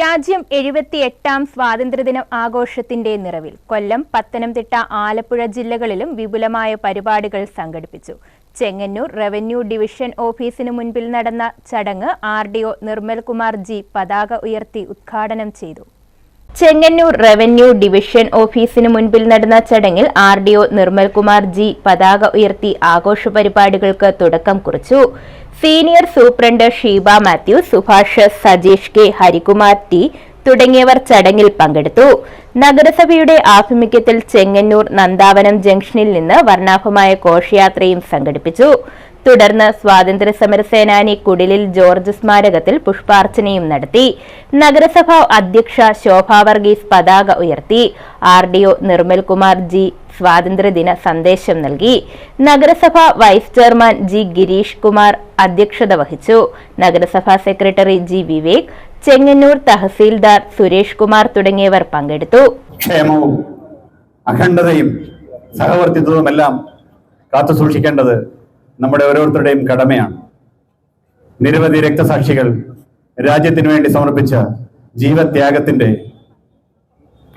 രാജ്യം എഴുപത്തിയെട്ടാം സ്വാതന്ത്ര്യദിന ആഘോഷത്തിന്റെ നിറവിൽ കൊല്ലം പത്തനംതിട്ട ആലപ്പുഴ ജില്ലകളിലും വിപുലമായ പരിപാടികൾ സംഘടിപ്പിച്ചു. ചെങ്ങന്നൂർ റവന്യൂ ഡിവിഷൻ ഓഫീസിന് മുൻപിൽ നടന്ന ചടങ്ങ് R D O Nirmalkumar G പതാക ഉയർത്തി ഉദ്ഘാടനം ചെയ്തു. ചെങ്ങന്നൂർ റവന്യൂ ഡിവിഷൻ ഓഫീസിന് മുൻപിൽ നടന്ന ചടങ്ങിൽ R D O Nirmalkumar G പതാക ഉയർത്തി ആഘോഷ പരിപാടികൾക്ക് തുടക്കം കുറിച്ചു. Senior superintendent Sheeba Mathew Subhash Sajeesh K Harikumar T തുടങ്ങിയവർ ചടങ്ങിൽ പങ്കെടുത്തു. നഗരസഭയുടെ ആഭിമുഖ്യത്തിൽ ചെങ്ങന്നൂർ നന്ദാവനം ജംഗ്ഷനിൽ നിന്ന് വർണാഭമായ ഘോഷയാത്രയും സംഘടിപ്പിച്ചു. തുടർന്ന് സ്വാതന്ത്ര്യ സമര സേനാനി കുടിലിൽ ജോർജ് സ്മാരകത്തിൽ പുഷ്പാർച്ചനയും നടത്തി. നഗരസഭാ അധ്യക്ഷ ശോഭാ വർഗീസ് പതാക ഉയർത്തി. R D O Nirmalkumar G സ്വാതന്ത്ര്യദിന സന്ദേശം നൽകി. നഗരസഭ vice chairman G Girish Kumar അധ്യക്ഷത വഹിച്ചു. നഗരസഭാ സെക്രട്ടറി ജി വിവേക് ചെങ്ങന്നൂർ തഹസീൽദാർ സുരേഷ് കുമാർ തുടങ്ങിയവർ പങ്കെടുത്തു. ക്ഷേമവും അഖണ്ഡതയും സഹവർത്തിത്വവുമെല്ലാം കാത്തു സൂക്ഷിക്കേണ്ടത് നമ്മുടെ ഓരോരുത്തരുടെയും കടമയാണ്. നിരവധി രക്തസാക്ഷികൾ രാജ്യത്തിന് വേണ്ടി സമർപ്പിച്ച ജീവത്യാഗത്തിന്റെ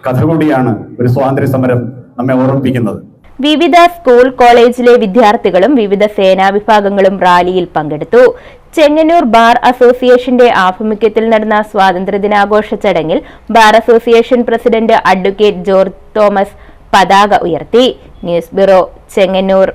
കഥ കൂടിയാണ് ഒരു സ്വാതന്ത്ര്യ സമരം നമ്മെ ഓർമ്മിപ്പിക്കുന്നത്. വിവിധ സ്കൂൾ കോളേജിലെ വിദ്യാർത്ഥികളും വിവിധ സേനാ വിഭാഗങ്ങളും റാലിയിൽ പങ്കെടുത്തു. ചെങ്ങന്നൂർ ബാർ അസോസിയേഷന്റെ ആഭിമുഖ്യത്തിൽ നടന്ന സ്വാതന്ത്ര്യദിനാഘോഷ ചടങ്ങിൽ bar association president advocate George Thomas പതാക ഉയർത്തി. News bureau Chengannur.